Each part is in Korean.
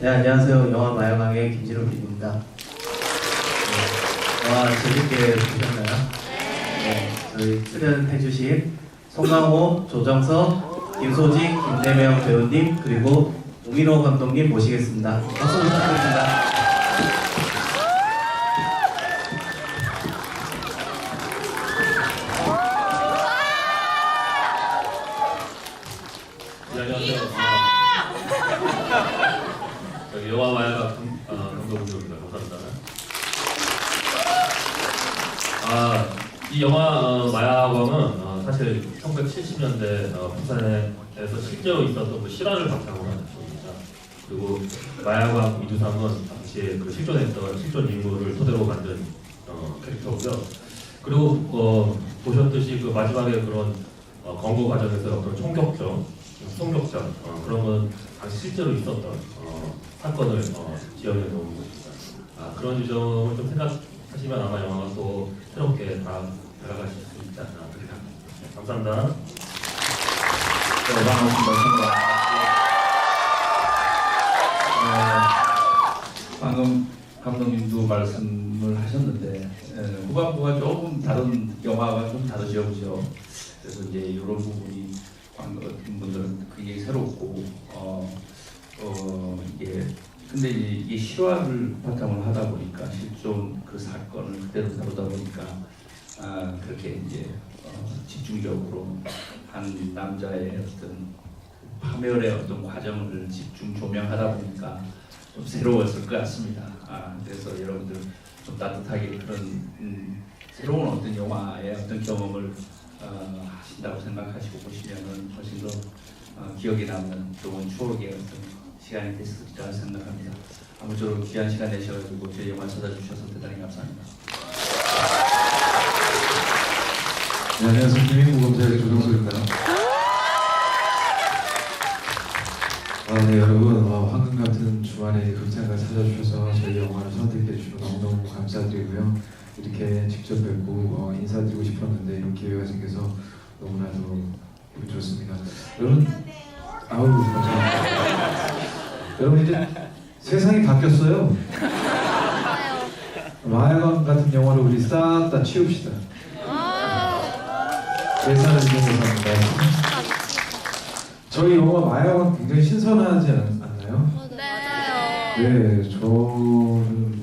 네, 안녕하세요. 영화 마야광의 김진호 PD입니다. 네, 영화 재밌게 보셨나요? 네. 저희 출연해주신 송강호, 조정석, 김소진, 김대명 배우님, 그리고 오민호 감독님 모시겠습니다. 박수 부탁드립니다. 네, 안녕하세요. 마야가 어, 감독님입니다. 감사합니다. 아, 이 영화 어, 마야광은 어, 사실 1970년대 어, 부산에서 실제로 있었던 그 실화를 바탕으로 한 작품입니다. 그리고 마야광 이두삼은 당시에 그 실존했던 실존 인물을 토대로 만든 어, 캐릭터고요. 그리고 어, 보셨듯이 그 마지막에 그런 어, 검거 과정에서 어떤 총격전 총격전 어, 그런 건 당시 실제로 있었던 어, 사건을 어, 지역에 놓은 것입니다. 아, 그런 유점을 좀 생각하시면 아마 영화가 또 새롭게 다 다가가실 수 있지 않나 그렇게 생각합니다. 네, 감사합니다. 네, 반갑습니다. 어, 방금 감독님도 말씀을 하셨는데 에, 후반부가 조금 다른 영화가 좀 다르죠, 그죠? 그래서 이제 이런 부분이 굉장히 새롭고 어, 어 이게 근데 이제 이게 실화를 바탕으로 하다 보니까 실존 그 사건을 그대로 다루다 보니까 아, 그렇게 이제 어, 집중적으로 한 남자의 어떤 파멸의 어떤 과정을 집중 조명하다 보니까 좀 새로웠을 것 같습니다. 아, 그래서 여러분들 좀 따뜻하게 그런 음, 새로운 어떤 영화의 어떤 경험을 어, 하신다고 생각하시고 보시면은 훨씬 더 어, 기억에 남는 좋은 추억의 어떤 시간이 됐으리라 생각합니다. 아무쪼록 귀한 시간 내셔가지고 저희 영화 찾아주셔서 대단히 감사합니다. 네, 안녕하세요. 김인무검사의 조정석입니다. 아, 네, 여러분. 어, 황금 같은 주말에 극장을 찾아주셔서 저희 영화를 선택해 주셔서 너무너무 감사드리고요. 이렇게 직접 뵙고 어, 인사드리고 싶었는데 이런 기회가 생겨서 너무나도 좋습니다. 여러분, 아우, 감사합니다. 여러분, 이제 세상이 바뀌었어요. 마야광 같은 영화를 우리 싹 다 치웁시다. 예산을 이용해서입니다. 저희 영화 마야광 굉장히 신선하지 않, 않나요? 맞아요. 네, 저는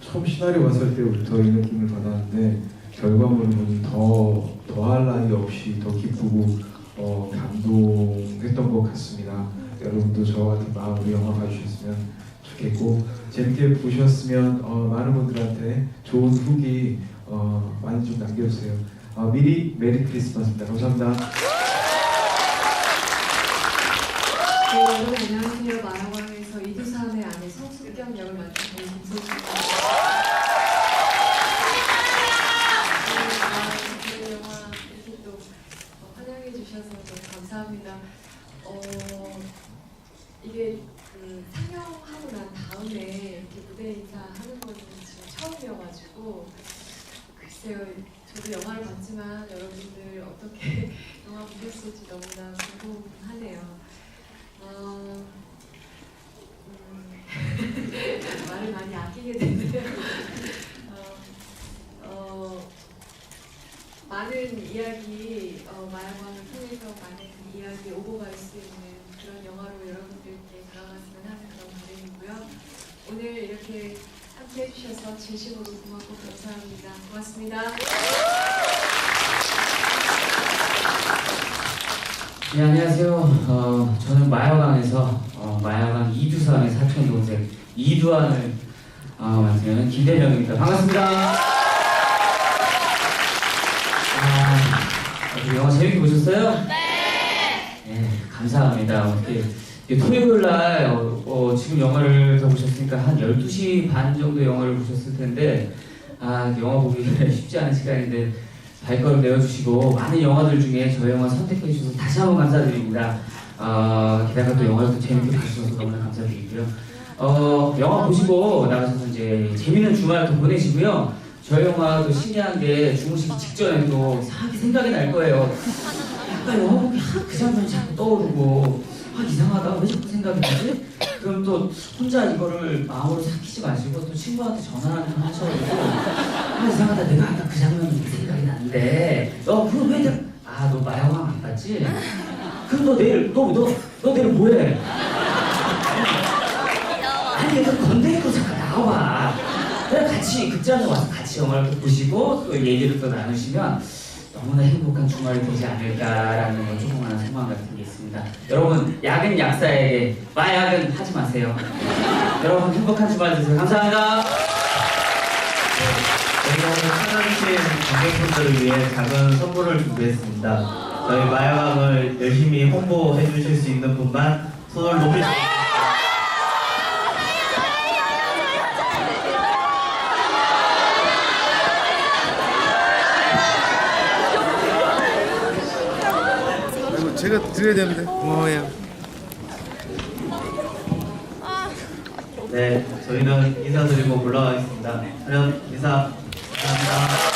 처음 시나리오 봤을 때부터 이 느낌을 받았는데 결과물을 보니 더 더할 나위 없이 더 기쁘고 저와 같은 마음으로 영화 봐주셨으면 좋겠고 재밌게 보셨으면 어, 많은 분들한테 좋은 후기 어, 많이 좀 남겨주세요. 어, 미리 메리 크리스마스입니다. 감사합니다. 네, 여러분 안녕하세요. 마라광에서 이두삼의 아내 성숙경 역을 맡은 김소진입니다. 네, 아, 영화 이렇게 또 어, 환영해 주셔서 감사합니다. 어, 이게 그 상영하고 난 다음에 이렇게 무대 인사하는 거는 지금 처음이어가지고 글쎄요. 저도 영화를 봤지만 여러분들 어떻게 영화 보셨을지 너무나 궁금하네요. 어, 음, 말을 많이 아끼게 되네요. 어, 어, 많은 이야기, 어, 마야광을 통해서 많은 이야기 오고 갈 수 있는 그런 영화로 여러분들께 다가갔으면 하는 그런 바람이고요. 오늘 이렇게 함께 해주셔서 진심으로 고맙고 감사합니다. 고맙습니다. 네, 안녕하세요. 어, 저는 마야광에서 어, 마야광 이두산의 사촌 동생 이두환을 어, 맡은 김대명입니다. 반갑습니다. 아, 영화 재밌게 보셨어요? 네. 네, 감사합니다. 토요일 날 어, 어, 지금 영화를 다 보셨으니까 한 12시 반 정도 영화를 보셨을 텐데 아, 영화 보기 쉽지 않은 시간인데 발걸음 내어주시고 많은 영화들 중에 저 영화 선택해 주셔서 다시 한번 감사드립니다. 어, 게다가 또 영화를 또 재밌게 보셔서 너무나 감사드리고요. 어, 영화 보시고 나가셔서 이제 재밌는 주말 또 보내시고요. 저 영화도 신기한 게 주무시기 직전에 또 이상하게 생각이 날 거예요. 약간 영화 보기 그 장면이 자꾸 떠오르고 아 이상하다 왜 자꾸 생각이 나지? 그럼 또 혼자 이거를 마음으로 삭히지 마시고 또 친구한테 전화 한번 하셔가지고 아 이상하다 내가 아까 그 장면이 생각이 나는데 너 그럼 왜 내가 아너 마야왕 안 봤지? 그럼 너 내일 너너너 내일 뭐해? 아니 너 건드리고 잠깐 나와봐 같이 극장에 와서 같이 영화를 또 보시고 또 얘기를 또 나누시면 너무나 행복한 주말이 되지 않을까라는 건 조그마한 소망 같은 게 있습니다. 여러분 약은 약사에게 마약은 하지 마세요. 여러분 행복한 주말 되세요. 감사합니다. 저희가 오늘 찾아주신 관객분들을 위해 작은 선물을 준비했습니다. 저희 마야광을 열심히 홍보해 주실 수 있는 분만 손을 높이 들어 아 제가 드려야 되는데 고마워요. 네, 저희는 인사드리고 물러가겠습니다. 촬영 인사 감사합니다.